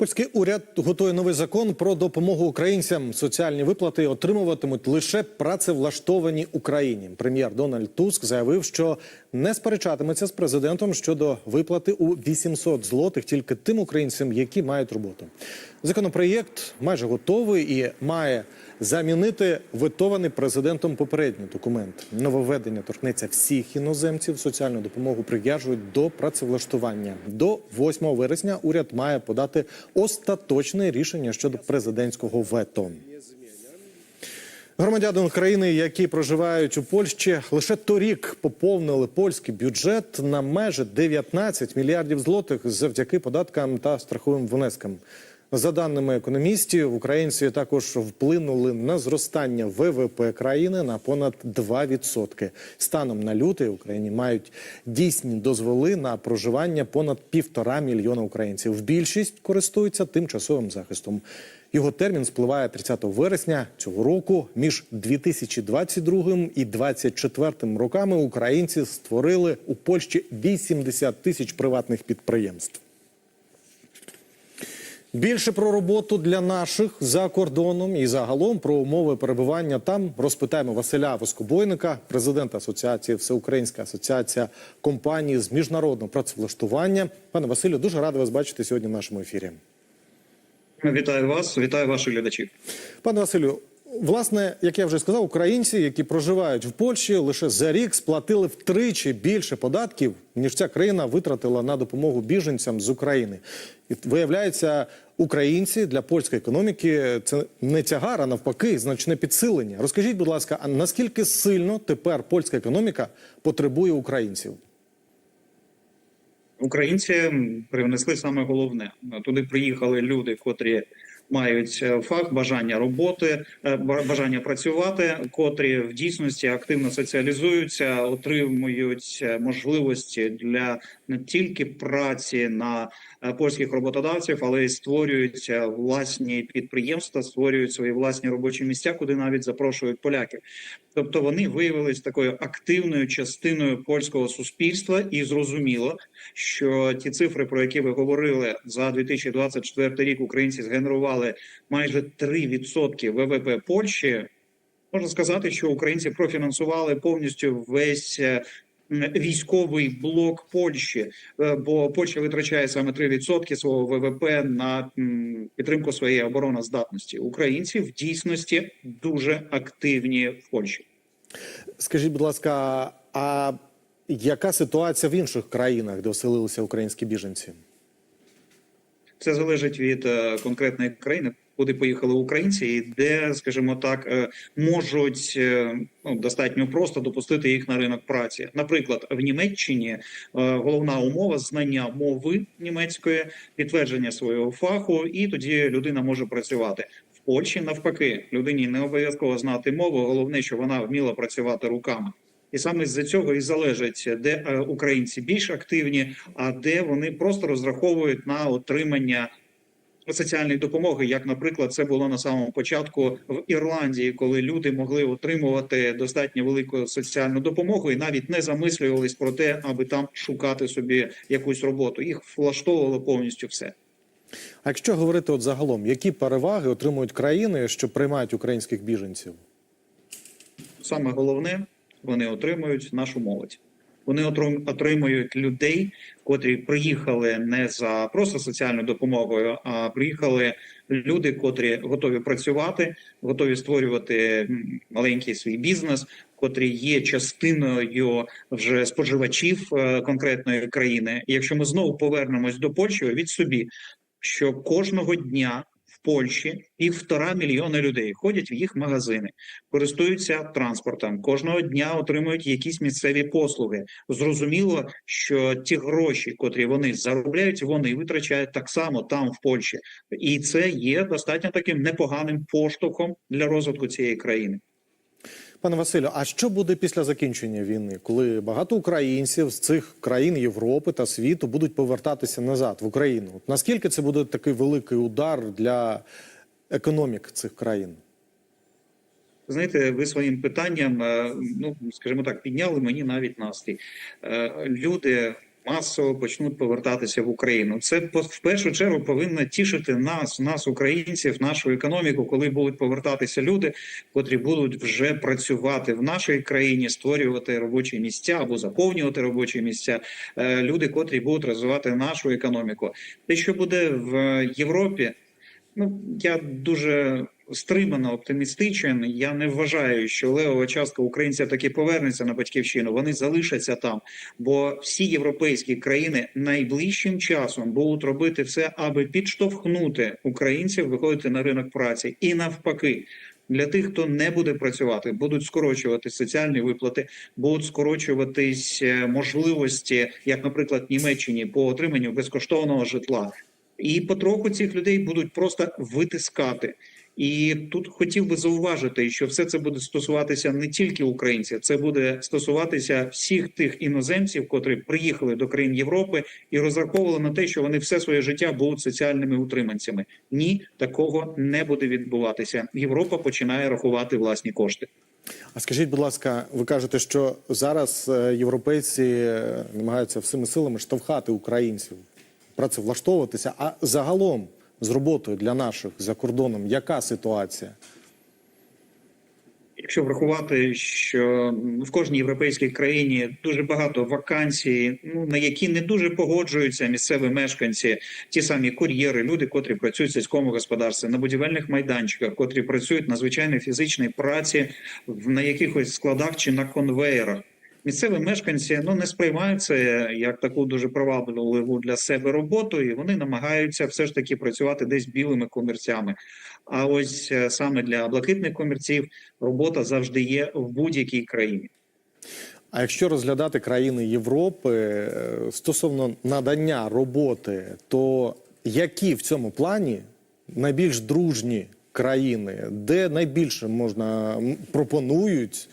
Польський уряд готує новий закон про допомогу українцям. Соціальні виплати отримуватимуть лише працевлаштовані Україні. Прем'єр Дональд Туск заявив, що не сперечатиметься з президентом щодо виплати у 800 злотих тільки тим українцям, які мають роботу. Законопроєкт майже готовий і має замінити ветований президентом попередній документ. Нововведення торкнеться всіх іноземців. Соціальну допомогу прив'яжують до працевлаштування. До 8 вересня уряд має подати остаточне рішення щодо президентського вето. Громадяни України, які проживають у Польщі, лише торік поповнили польський бюджет на майже 19 мільярдів злотих завдяки податкам та страховим внескам. За даними економістів, українці також вплинули на зростання ВВП країни на понад 2%. Станом на лютий Україні мають дійсні дозволи на проживання понад півтора мільйона українців. Більшість користуються тимчасовим захистом. Його термін спливає 30 вересня цього року. Між 2022 і 2024 роками українці створили у Польщі 80 тисяч приватних підприємств. Більше про роботу для наших за кордоном і загалом про умови перебування там розпитаємо Василя Воскобойника, президента Асоціації Всеукраїнська асоціація компаній з міжнародного працевлаштування. Пане Василю, дуже радий вас бачити сьогодні в нашому ефірі. Вітаю вас, вітаю ваших глядачів. Пане Василю, власне, як я вже сказав, українці, які проживають в Польщі, лише за рік сплатили втричі більше податків, ніж ця країна витратила на допомогу біженцям з України. І виявляється, українці для польської економіки це не тягар, а навпаки, значне підсилення. Розкажіть, будь ласка, а наскільки сильно тепер польська економіка потребує українців? Українці привнесли саме головне. Туди приїхали люди, котрі мають е, фах, бажання роботи, е, бажання працювати, котрі в дійсності активно соціалізуються, отримують е, можливості для не тільки праці на польських роботодавців, але й створюють власні підприємства, створюють свої власні робочі місця, куди навіть запрошують поляків. Тобто вони виявились такою активною частиною польського суспільства, і зрозуміло, що ті цифри, про які ви говорили за 2024 рік, українці згенерували майже 3% ВВП Польщі. Можна сказати, що українці профінансували повністю весь військовий блок Польщі, е, бо Польща витрачає саме 3% свого ВВП на підтримку своєї обороноздатності. Українці в дійсності дуже активні в Польщі. Скажіть, будь ласка, а яка ситуація в інших країнах, де оселилися українські біженці? Це залежить від е, конкретної країни куди поїхали українці, і де, скажімо так, е, можуть е, ну, достатньо просто допустити їх на ринок праці. Наприклад, в Німеччині головна умова знання мови німецької, підтвердження свого фаху, і тоді людина може працювати. В Польщі навпаки, людині не обов'язково знати мову. Головне, що вона вміла працювати руками. І саме з цього і залежить, де українці більш активні, а де вони просто розраховують на отримання соціальної допомоги, як, наприклад, це було на самому початку в Ірландії, коли люди могли отримувати достатньо велику соціальну допомогу і навіть не замислювались про те, аби там шукати собі якусь роботу. Їх влаштовувало повністю все. А якщо говорити от загалом, які переваги отримують країни, що приймають українських біженців? Саме головне, вони отримують нашу молодь. Вони отримують людей, котрі приїхали не за просто соціальною допомогою, а приїхали люди, котрі готові працювати, готові створювати маленький свій бізнес, котрі є частиною вже споживачів е, конкретної країни. І якщо ми знову повернемось до Польщі, від собі, що кожного дня Польщі півтора мільйона людей ходять в їх магазини, користуються транспортом кожного дня отримують якісь місцеві послуги. Зрозуміло, що ті гроші, котрі вони заробляють, вони витрачають так само там в Польщі, і це є достатньо таким непоганим поштовхом для розвитку цієї країни. Пане Василю, а що буде після закінчення війни, коли багато українців з цих країн Європи та світу будуть повертатися назад в Україну? Наскільки це буде такий великий удар для економік цих країн? Знаєте, ви своїм питанням, е, ну скажімо так, підняли мені навіть настрій. Е, люди масово почнуть повертатися в Україну. Це в першу чергу повинно тішити нас, нас, українців, нашу економіку, коли будуть повертатися люди, котрі будуть вже працювати в нашій країні, створювати робочі місця або заповнювати робочі місця. Е, Люди, котрі будуть розвивати нашу економіку. Те, що буде в Європі, ну я дуже стримано оптимістичен. Я не вважаю, що левова частка українців таки повернеться на батьківщину. Вони залишаться там, бо всі європейські країни найближчим часом будуть робити все, аби підштовхнути українців виходити на ринок праці, і навпаки. Для тих, хто не буде працювати, будуть скорочувати соціальні виплати, будуть скорочуватись е, можливості, як, наприклад, в Німеччині по отриманню безкоштовного житла, і потроху цих людей будуть просто витискати. І тут хотів би зауважити, що все це буде стосуватися не тільки українців, це буде стосуватися всіх тих іноземців, котрі приїхали до країн Європи і розраховували на те, що вони все своє життя будуть соціальними утриманцями. Ні, такого не буде відбуватися. Європа починає рахувати власні кошти. А скажіть, будь ласка, ви кажете, що зараз е, європейці е, намагаються всіми силами штовхати українців працевлаштовуватися. А загалом з роботою для наших за кордоном яка ситуація? Якщо врахувати, що в кожній європейській країні дуже багато вакансій, ну на які не дуже погоджуються місцеві мешканці, ті самі кур'єри, люди, котрі працюють в сільському господарстві, на будівельних майданчиках, котрі працюють на звичайній фізичній праці в на якихось складах чи на конвеєрах. Місцеві мешканці ну не сприймають це як таку дуже привабливу для себе роботу, і вони намагаються все ж таки працювати десь білими комірцями. А ось е, саме для блакитних комірців робота завжди є в будь-якій країні. А якщо розглядати країни Європи е, стосовно надання роботи, то які в цьому плані найбільш дружні країни, де найбільше можна пропонують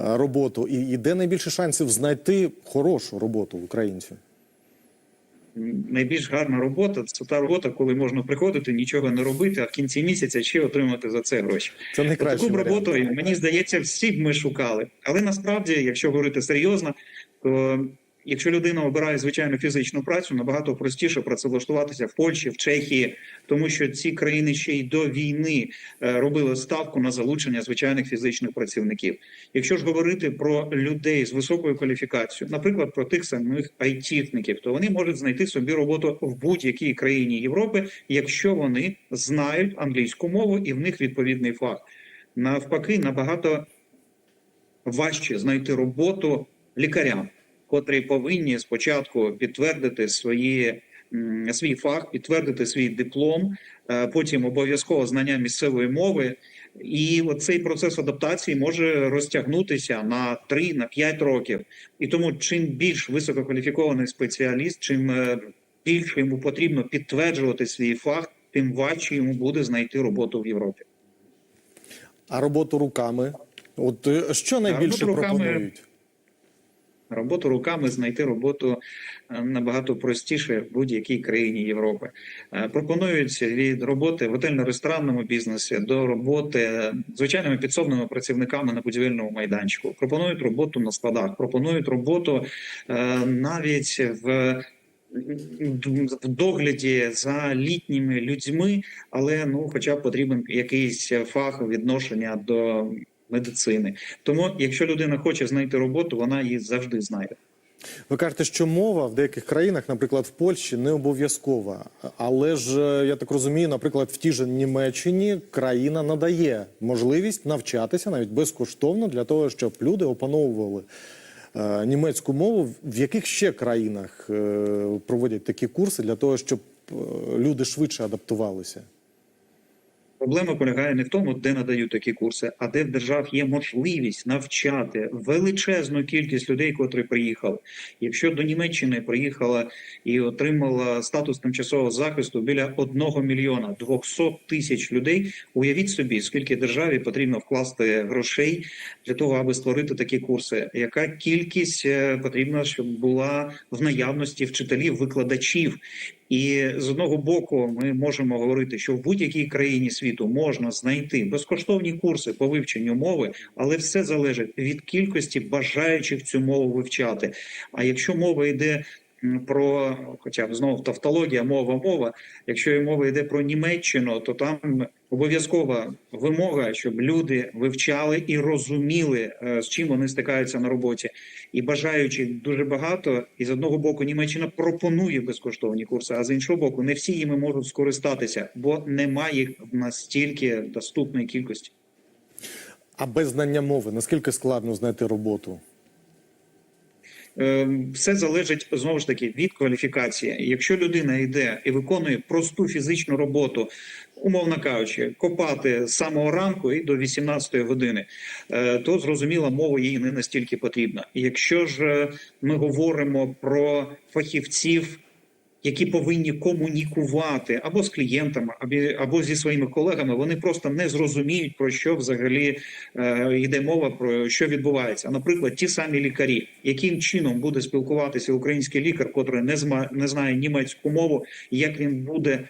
роботу, і, і де найбільше шансів знайти хорошу роботу українців? Найбільш гарна робота це та робота, коли можна приходити, нічого не робити, а в кінці місяця ще отримати за це гроші. Це не Таку б роботу, мені здається, всі б ми шукали. Але насправді, якщо говорити серйозно, то якщо людина обирає звичайну фізичну працю, набагато простіше працевлаштуватися в Польщі, в Чехії, тому що ці країни ще й до війни е, робили ставку на залучення звичайних фізичних працівників. Якщо ж говорити про людей з високою кваліфікацією, наприклад, про тих самих айтішників, то вони можуть знайти собі роботу в будь-якій країні Європи, якщо вони знають англійську мову і в них відповідний фах. Навпаки, набагато важче знайти роботу лікарям, котрі повинні спочатку підтвердити свої. Свій фах, підтвердити свій диплом, е, потім обов'язково знання місцевої мови, і оцей процес адаптації може розтягнутися на 3 на 5 років. І тому, чим більш висококваліфікований спеціаліст, чим е, більше йому потрібно підтверджувати свій фах, тим важче йому буде знайти роботу в Європі. А роботу руками? От е, що найбільше пропонують? Роботу руками знайти роботу е, набагато простіше в будь-якій країні Європи. Е, Пропонують від роботи в готельно-ресторанному бізнесі до роботи звичайними підсобними працівниками на будівельному майданчику. Пропонують роботу на складах, пропонують роботу е, навіть в. В догляді за літніми людьми, але ну, хоча б потрібен якийсь фах відношення до медицини. Тому, якщо людина хоче знайти роботу, вона її завжди знайде. Ви кажете, що мова в деяких країнах, наприклад, в Польщі, не обов'язкова. Але ж е, я так розумію, наприклад, в тій же Німеччині країна надає можливість навчатися навіть безкоштовно для того, щоб люди опановували е, німецьку мову. В яких ще країнах е, проводять такі курси для того, щоб е, люди швидше адаптувалися? Проблема полягає не в тому, де надають такі курси, а де в держав є можливість навчати величезну кількість людей, котрі приїхали. Якщо до Німеччини приїхала і отримала статус тимчасового захисту біля 1 мільйона 200 тисяч людей, уявіть собі, скільки державі потрібно вкласти грошей для того, аби створити такі курси. Яка кількість е, потрібна, щоб була в наявності вчителів, викладачів? І з одного боку, ми можемо говорити, що в будь-якій країні світу можна знайти безкоштовні курси по вивченню мови, але все залежить від кількості бажаючих цю мову вивчати. А якщо мова йде про, хоча б знову тавтологія, мова, мова. Якщо мова йде про Німеччину, то там обов'язкова вимога, щоб люди вивчали і розуміли, е, з чим вони стикаються на роботі. І бажаючих дуже багато. І з одного боку, Німеччина пропонує безкоштовні курси, а з іншого боку, не всі їми можуть скористатися, бо немає їх в настільки доступної кількості. А без знання мови наскільки складно знайти роботу? Е, Все залежить знову ж таки від кваліфікації. Якщо людина йде і виконує просту фізичну роботу, умовно кажучи, копати з самого ранку і до 18 години, е, то зрозуміло, мова їй не настільки потрібна. Якщо ж е, ми говоримо про фахівців. Які повинні комунікувати або з клієнтами, або, зі своїми колегами, вони просто не зрозуміють про що взагалі е, йде мова про що відбувається. Наприклад, ті самі лікарі, яким чином буде спілкуватися український лікар, котрий не зма не знає німецьку мову, як він буде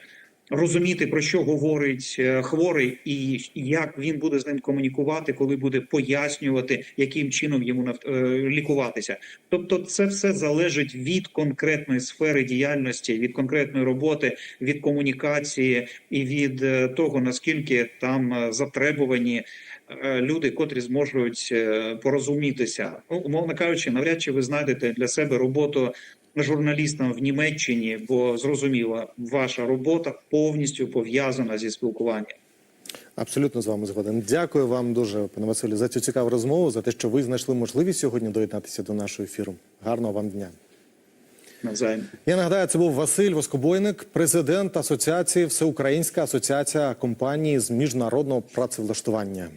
розуміти про що говорить е, хворий, і як він буде з ним комунікувати, коли буде пояснювати, яким чином йому е, лікуватися. Тобто, це все залежить від конкретної сфери діяльності, від конкретної роботи, від комунікації і від е, того наскільки там затребувані люди, котрі зможуть порозумітися. Ну, умовно кажучи, навряд чи ви знайдете для себе роботу журналістам в Німеччині, бо зрозуміло, ваша робота повністю пов'язана зі спілкуванням. Абсолютно з вами згоден. Дякую вам дуже, пане Василю, за цю цікаву розмову, за те, що ви знайшли можливість сьогодні доєднатися до нашого ефіру. Гарного вам дня. Навзаєм. Я нагадаю, це був Василь Воскобойник, президент асоціації Всеукраїнська асоціація компаній з міжнародного працевлаштування.